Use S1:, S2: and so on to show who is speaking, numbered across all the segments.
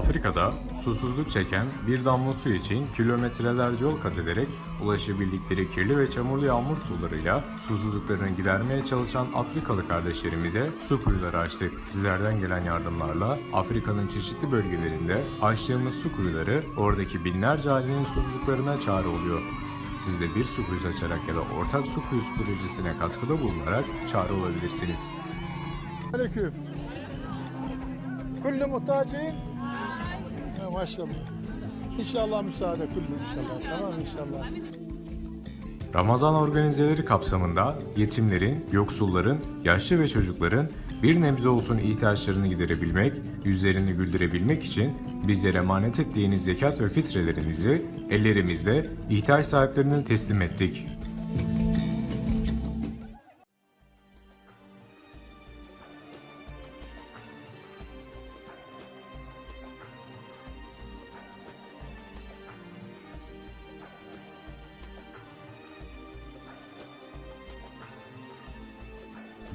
S1: Afrika'da susuzluk çeken bir damla su için kilometrelerce yol kat ederek ulaşabildikleri kirli ve çamurlu yağmur sularıyla susuzluklarını gidermeye çalışan Afrikalı kardeşlerimize su kuyuları açtık. Sizlerden gelen yardımlarla Afrika'nın çeşitli bölgelerinde açtığımız su kuyuları oradaki binlerce ailenin susuzluklarına çare oluyor. Siz de bir su kuyusu açarak ya da ortak su kuyusu projesine katkıda bulunarak çare olabilirsiniz.
S2: Aleyküm. Kullu muhtacin. Maşallah. İnşallah müsaade kullu inşallah. Tamam inşallah.
S1: Ramazan organizeleri kapsamında yetimlerin, yoksulların, yaşlı ve çocukların bir nebze olsun ihtiyaçlarını giderebilmek, yüzlerini güldürebilmek için bizlere emanet ettiğiniz zekat ve fitrelerinizi ellerimizle ihtiyaç sahiplerine teslim ettik.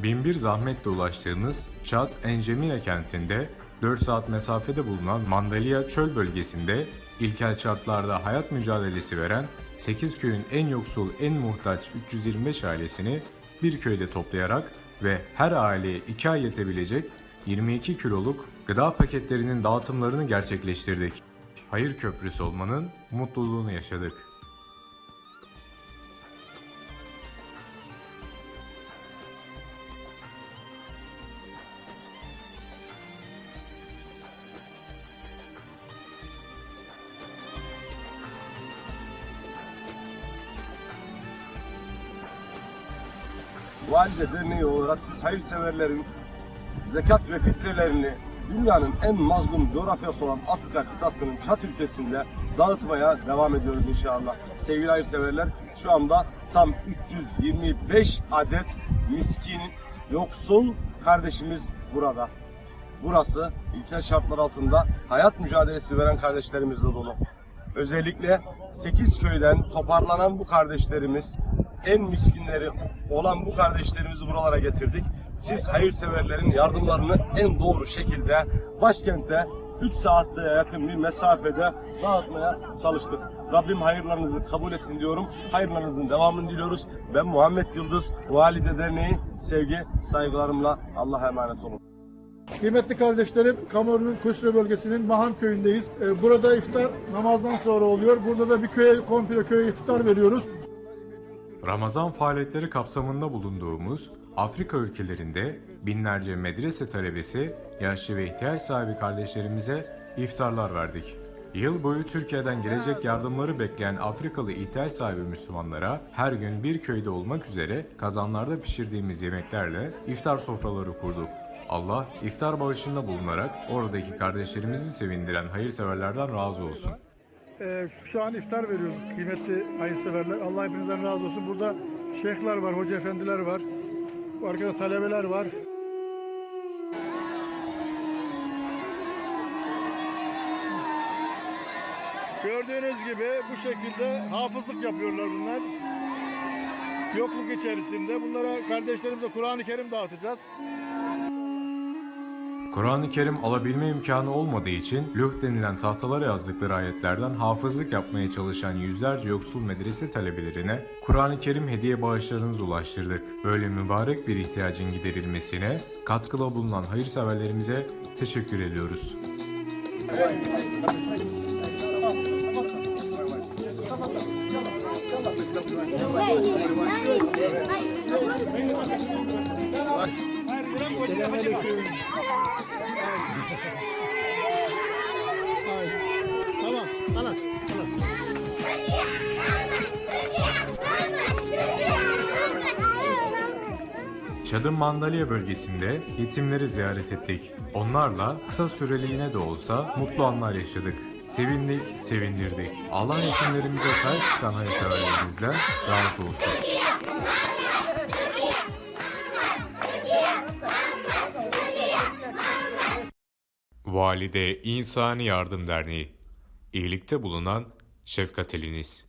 S1: Binbir zahmetle ulaştığımız Çat Encemile kentinde 4 saat mesafede bulunan Mandalya çöl bölgesinde ilkel şartlarda hayat mücadelesi veren 8 köyün en yoksul, en muhtaç 325 ailesini bir köyde toplayarak ve her aileye 2 ay yetebilecek 22 kiloluk gıda paketlerinin dağıtımlarını gerçekleştirdik. Hayır köprüsü olmanın mutluluğunu yaşadık.
S3: Valide Derneği olarak siz hayırseverlerin zekat ve fitrelerini dünyanın en mazlum coğrafyası olan Afrika kıtasının Çat ülkesinde dağıtmaya devam ediyoruz inşallah. Sevgili hayırseverler şu anda tam 325 adet miskinin yoksul kardeşimiz burada. Burası ilkel şartlar altında hayat mücadelesi veren kardeşlerimizle dolu. Özellikle 8 köyden toparlanan bu kardeşlerimiz en miskinleri olan bu kardeşlerimizi buralara getirdik. Siz hayırseverlerin yardımlarını en doğru şekilde başkente 3 saatte yakın bir mesafede dağıtmaya çalıştık. Rabbim hayırlarınızı kabul etsin diyorum. Hayırlarınızın devamını diliyoruz. Ben Muhammed Yıldız, Valide Derneği sevgi saygılarımla Allah'a emanet olun.
S2: Kıymetli kardeşlerim, Kamerun'un Kusre bölgesinin Mahan köyündeyiz. Ee, Burada iftar namazdan sonra oluyor. Burada da bir köye, komple köye iftar veriyoruz.
S1: Ramazan faaliyetleri kapsamında bulunduğumuz Afrika ülkelerinde binlerce medrese talebesi, yaşlı ve ihtiyaç sahibi kardeşlerimize iftarlar verdik. Yıl boyu Türkiye'den gelecek yardımları bekleyen Afrikalı ihtiyaç sahibi Müslümanlara her gün bir köyde olmak üzere kazanlarda pişirdiğimiz yemeklerle iftar sofraları kurduk. Allah iftar bağışında bulunarak oradaki kardeşlerimizi sevindiren hayırseverlerden razı olsun.
S2: Ee, Şu an iftar veriyoruz kıymetli hayırseverler. Allah hepinizden razı olsun. Burada şeyhler var, hoca efendiler var. Arkada talebeler var. Gördüğünüz gibi bu şekilde hafızlık yapıyorlar bunlar. Yokluk içerisinde. Bunlara kardeşlerimize Kur'an-ı Kerim dağıtacağız.
S1: Kur'an-ı Kerim alabilme imkanı olmadığı için lüh denilen tahtalara yazdıkları ayetlerden hafızlık yapmaya çalışan yüzlerce yoksul medrese talebelerine Kur'an-ı Kerim hediye bağışlarınızı ulaştırdık. Böyle mübarek bir ihtiyacın giderilmesine katkıda bulunan hayırseverlerimize teşekkür ediyoruz.
S2: Selamünaleyküm. Anas.
S1: Çadır Mandalya bölgesinde yetimleri ziyaret ettik. Onlarla kısa süreliğine de olsa mutlu anlar yaşadık. Sevindik, sevindirdik. Allah yetimlerimize sahip çıkan hayırseverlerimizden razı olsun. Valide İnsani Yardım Derneği İyilikte bulunan şefkat eliniz.